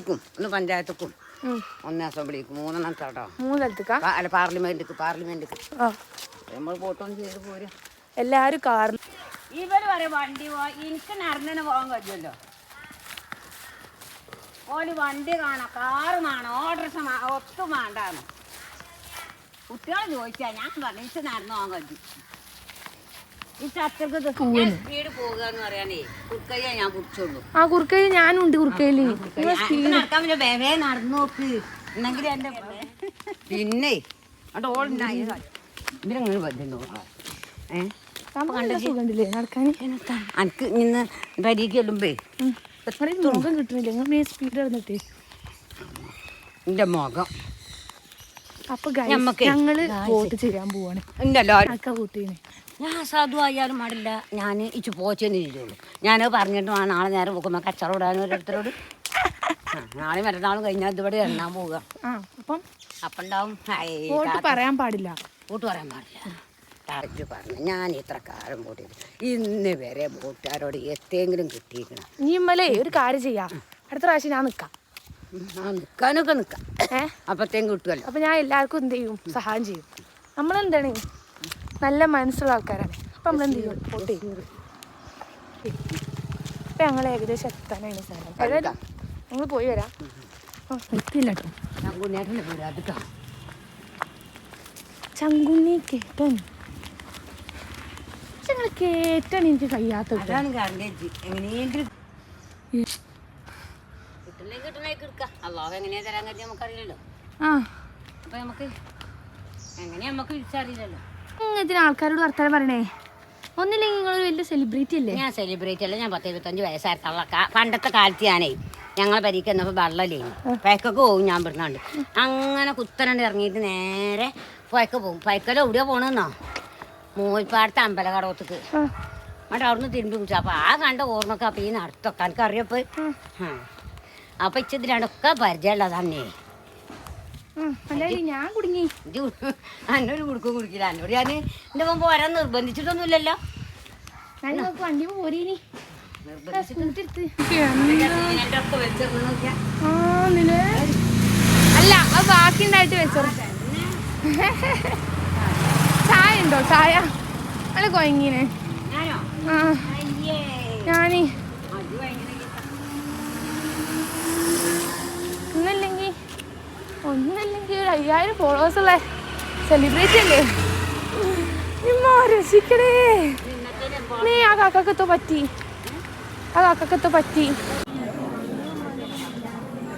ക്കും, ഒന്ന് പഞ്ചായത്തുക്കും. ഒന്ന് അസംബ്ലിക്കും. മൂന്നെണ്ണം കേട്ടോ മൂന്ന് സ്ഥലത്തേക്കാ അല്ല പാർലമെന്റിക്ക് പാർലമെന്റിക്ക്. ആ. നമ്മൾ വോട്ടൊന്നും ചെയ്ത് പോരാ. എല്ലാരും കാറിൽ ഇവർ വരെ വണ്ടി പോ- എനിക്ക് നടന്നു പോകാൻ കഴിയുമല്ലോ. ഓൽ വണ്ടി കാണാം കാറ് വേണം ഓട്ടർഷം ഒത്തും വേണ്ടാന്ന്. കുട്ടികൾ ചോദിച്ചാ ഞാൻ പറഞ്ഞു എനിക്ക് നടന്നു പോകാൻ കഴിയും. ആ കുറുക്കയിൽ ഞാനുണ്ട് കുറുക്കയിൽ പിന്നെ? എനിക്ക് ഇന്ന് പരീക്ഷ ചെല്ലുമ്പേ മുഖം കിട്ടുന്നില്ല നിങ്ങൾ സ്പീഡ് നടന്നിട്ട്. എന്റെ മുഖം. അപ്പൊ ഞങ്ങൾ. വോട്ട് ചെയ്യാൻ പോവാണ്. എന്റെ എല്ലാവരും വോട്ട് ചെയ്യുന്നേ ഞാൻ സാധു ആയാലും പാടില്ല. ഞാൻ ഇച്ചു പോച്ചെന്ന് ചെയ്തോളൂ ഞാൻ പറഞ്ഞിട്ട് ആ നാളെ നേരം പോകുമ്പോൾ കച്ചറ വിടാൻ ഓരോരുത്തരോട്. നാളെ മറ്റന്നാളും കഴിഞ്ഞാൽ ഇതിവിടെ എണ്ണാൻ പോവുക. അപ്പം അപ്പം ഉണ്ടാവും. പറയാൻ പാടില്ല. വോട്ട് പറയാൻ പാടില്ല. കറക്റ്റ് പറഞ്ഞു ഞാൻ ഇത്ര കാലം വോട്ട് ചെയ്തു ഇന്ന് വരെ വോട്ടുകാരോട് എത്തെങ്കിലും കിട്ടിയിരിക്കണം. നീ ഇമ്മലേ ഒരു കാര്യം ചെയ്യാം. അടുത്ത പ്രാവശ്യം ഞാൻ നിൽക്കാം ആ നിൽക്കാനൊക്കെ നിൽക്കാം ഏഹ് അപ്പത്തേക്കും കിട്ടുമല്ലോ അപ്പം ഞാൻ എല്ലാവർക്കും എന്ത് ചെയ്യും? സഹായം ചെയ്യും. നമ്മളെന്താണ്? നല്ല മനസ്സുള്ള ആൾക്കാരാണ് അപ്പൊ നമ്മൾ എന്ത് ചെയ്യും വോട്ട് ചെയ്യും ഇപ്പൊ ഞങ്ങൾ ഏകദേശം എത്താനാണ് ഏതായാലും ഞങ്ങൾ പോയി വരാം. ആ. കേട്ടോ. അതിട്ടോ ചങ്കുണ്ണി കേട്ടൻ. നിങ്ങൾ കേട്ടാണ് എനിക്ക് കഴിയാത്ത ആ. അപ്പൊ നമുക്ക് എങ്ങനെയാ നമുക്ക് വിളിച്ചറിയില്ലല്ലോ ഇങ്ങനത്തിന് ആൾക്കാരോട് വർത്താനം പറയണേ? ഒന്നില്ലെങ്കിൽ നിങ്ങൾ വലിയ സെലിബ്രിറ്റി അല്ലേ? ഞാൻ സെലിബ്രിറ്റി അല്ല ഞാൻ പത്ത് ഇരുപത്തഞ്ച് വയസ്സായിട്ടുള്ള പണ്ടത്തെ കാലത്ത് ഞാനേ ഞങ്ങളെ പരിക്ക് എന്നപ്പോൾ വെള്ളല്ലേ പയക്കൊക്കെ പോകും ഞാൻ പറഞ്ഞാണ്ട് അങ്ങനെ കുത്തനണ്ട് ഇറങ്ങിയിട്ട് നേരെ പയക്ക പോകും പയക്കല എവിടെയാ പോണെന്നോ? മൂൽപ്പാടത്തെ അമ്പല കടവത്തേക്ക് ആ. എന്നിട്ട് അവിടുന്ന് തിരുമ്പി കുടിച്ചു അപ്പോൾ ആ കണ്ട ഓർമ്മക്ക് അപ്പം ഈ നടത്തൊക്കെ എനിക്ക് അറിയപ്പോൾ അപ്പം ഇച്ചതിലൊക്കെ പരിചയമുള്ളത് തന്നെ ആ അല്ലാതെ ഞാൻ കുടുങ്ങി. ഇത് എന്നൊരു കുടുക്കും കുടിക്കില്ല എന്നോട് ഞാൻ എന്റെ മുമ്പ് വരാൻ നിർബന്ധിച്ചിട്ടൊന്നുമില്ലല്ലോ. ഞാൻ നോക്ക് വണ്ടി പോരീനി. അല്ല അത് ബാക്കി ഉണ്ടായിട്ട് വെച്ചോ ചായ ഉണ്ടോ? ചായ. അല്ല കൊയങ്ങിനെ. ഞാനോ ആ അയ്യേ ഞാനീ അത് ഭയങ്കര ഒന്നല്ലെങ്കിൽ ഒന്നല്ലെങ്കിൽ ഒരു അയ്യായിരം ഫോളോവേഴ്സ് ഉള്ള സെലിബ്രിറ്റി അല്ലേ? ഇമ്മ രക്ഷിക്കണേ. നീ ആ കാക്കക്കത്തോ പറ്റി? ആ കാക്കക്കത്തോ പറ്റി?